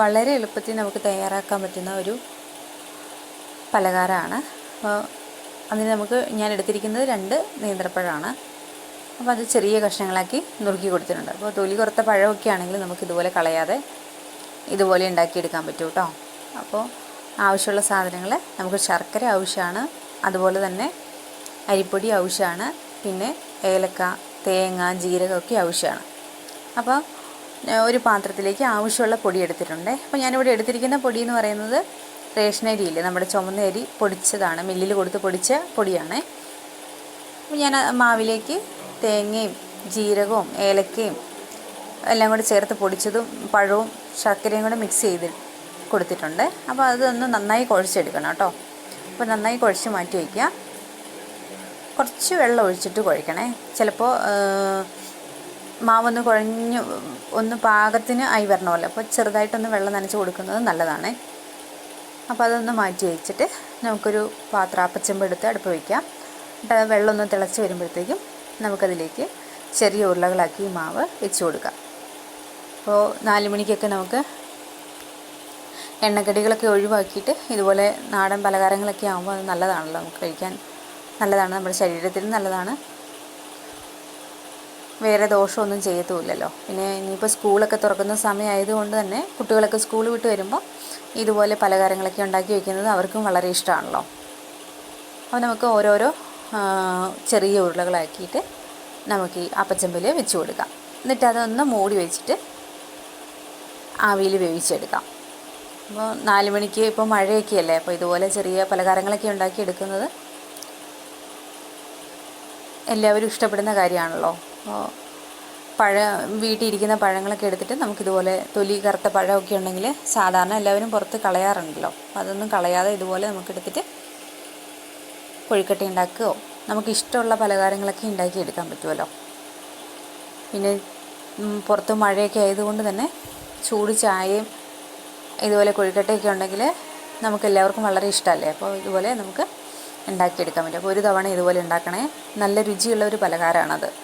വളരെ എളുപ്പത്തിൽ നമുക്ക് തയ്യാറാക്കാൻ പറ്റുന്ന ഒരു പലഹാരമാണ്. അപ്പോൾ അതിന് നമുക്ക് ഞാൻ എടുത്തിരിക്കുന്നത് രണ്ട് നേന്ത്രപ്പഴമാണ്. അപ്പോൾ അത് ചെറിയ കഷ്ണങ്ങളാക്കി നുറുക്കി കൊടുത്തിട്ടുണ്ട്. അപ്പോൾ തൊലി കുറത്ത പഴമൊക്കെ ആണെങ്കിൽ നമുക്ക് ഇതുപോലെ കളയാതെ ഇതുപോലെ ഉണ്ടാക്കിയെടുക്കാൻ പറ്റും കേട്ടോ. അപ്പോൾ ആവശ്യമുള്ള സാധനങ്ങൾ നമുക്ക് ശർക്കര ആവശ്യമാണ്. അതുപോലെ തന്നെ അരിപ്പൊടി ആവശ്യമാണ്. പിന്നെ ഏലക്ക തേങ്ങ ജീരകമൊക്കെ ആവശ്യമാണ്. അപ്പോൾ ഒരു പാത്രത്തിലേക്ക് ആവശ്യമുള്ള പൊടി എടുത്തിട്ടുണ്ട്. അപ്പോൾ ഞാനിവിടെ എടുത്തിരിക്കുന്ന പൊടി എന്ന് പറയുന്നത് റേഷൻ അരിയില്ലേ നമ്മുടെ ചുമന്ന അരി പൊടിച്ചതാണ്. മില്ലിൽ കൊടുത്ത് പൊടിച്ച പൊടിയാണ്. അപ്പോൾ ഞാൻ മാവിലേക്ക് തേങ്ങയും ജീരകവും ഏലക്കയും എല്ലാം കൂടി ചേർത്ത് പൊടിച്ചതും പഴവും ശർക്കരയും കൂടെ മിക്സ് ചെയ്ത് കൊടുത്തിട്ടുണ്ട്. അപ്പോൾ അതൊന്ന് നന്നായി കുഴച്ചെടുക്കണം കേട്ടോ. അപ്പോൾ നന്നായി കുഴച്ച് മാറ്റി വയ്ക്കുക. കുറച്ച് വെള്ളം ഒഴിച്ചിട്ട് കുഴക്കണേ. ചിലപ്പോൾ മാവൊന്ന് കുഴഞ്ഞ് ഒന്ന് പാകത്തിന് ആയി വരണമല്ലോ. അപ്പോൾ ചെറുതായിട്ടൊന്ന് വെള്ളം നനച്ച് കൊടുക്കുന്നത് നല്ലതാണ്. അപ്പോൾ അതൊന്ന് മാറ്റി വെച്ചിട്ട് നമുക്കൊരു പാത്രം അപ്പച്ചമ്പ് എടുത്ത് അടുപ്പ് വയ്ക്കാം. എന്നിട്ട് വെള്ളമൊന്ന് തിളച്ച് വരുമ്പോഴത്തേക്കും നമുക്കതിലേക്ക് ചെറിയ ഉരുളകളാക്കി മാവ് വെച്ച് കൊടുക്കാം. അപ്പോൾ നാല് മണിക്കൊക്കെ നമുക്ക് എണ്ണക്കടികളൊക്കെ ഒഴിവാക്കിയിട്ട് ഇതുപോലെ നാടൻ പലഹാരങ്ങളൊക്കെ ആകുമ്പോൾ അത് നല്ലതാണല്ലോ. നമുക്ക് കഴിക്കാൻ നല്ലതാണ്. നമ്മുടെ ശരീരത്തിനും നല്ലതാണ്. വേറെ ദോഷമൊന്നും ചെയ്യത്തുമില്ലല്ലോ. പിന്നെ ഇനിയിപ്പോൾ സ്കൂളൊക്കെ തുറക്കുന്ന സമയമായതുകൊണ്ട് തന്നെ കുട്ടികളൊക്കെ സ്കൂൾ വിട്ട് വരുമ്പോൾ ഇതുപോലെ പലഹാരങ്ങളൊക്കെ ഉണ്ടാക്കി വയ്ക്കുന്നത് അവർക്കും വളരെ ഇഷ്ടമാണല്ലോ. അപ്പോൾ നമുക്ക് ഓരോരോ ചെറിയ ഉരുളകളാക്കിയിട്ട് നമുക്ക് ഈ അപ്പച്ചമ്പിൽ വെച്ച് കൊടുക്കാം. എന്നിട്ട് അതൊന്ന് മൂടി വെച്ചിട്ട് ആവിയിൽ വേവിച്ചെടുക്കാം. അപ്പോൾ നാല് മണിക്ക് ഇപ്പോൾ മഴയൊക്കെ അല്ലേ അപ്പോൾ ഇതുപോലെ ചെറിയ പലഹാരങ്ങളൊക്കെ ഉണ്ടാക്കി എടുക്കുന്നത് എല്ലാവരും ഇഷ്ടപ്പെടുന്ന കാര്യമാണല്ലോ. പഴ വീട്ടിൽ ഇരിക്കുന്ന പഴങ്ങളൊക്കെ എടുത്തിട്ട് നമുക്കിതുപോലെ തൊലി കറുത്ത പഴമൊക്കെ ഉണ്ടെങ്കിൽ സാധാരണ എല്ലാവരും പുറത്ത് കളയാറുണ്ടല്ലോ. അപ്പോൾ അതൊന്നും കളയാതെ ഇതുപോലെ നമുക്കെടുത്തിട്ട് കൊഴുക്കട്ട ഉണ്ടാക്കുകയോ നമുക്കിഷ്ടമുള്ള പലഹാരങ്ങളൊക്കെ ഉണ്ടാക്കി എടുക്കാൻ പറ്റുമല്ലോ. പിന്നെ പുറത്ത് മഴയൊക്കെ ആയതുകൊണ്ട് തന്നെ ചൂട് ചായയും ഇതുപോലെ കൊഴുക്കട്ടയൊക്കെ ഉണ്ടെങ്കിൽ നമുക്ക് എല്ലാവർക്കും വളരെ ഇഷ്ടമല്ലേ? അപ്പോൾ ഇതുപോലെ നമുക്ക് ഉണ്ടാക്കിയെടുക്കാൻ പറ്റും. അപ്പോൾ ഒരു തവണ ഇതുപോലെ ഉണ്ടാക്കണേ. നല്ല രുചിയുള്ള ഒരു പലഹാരമാണത്.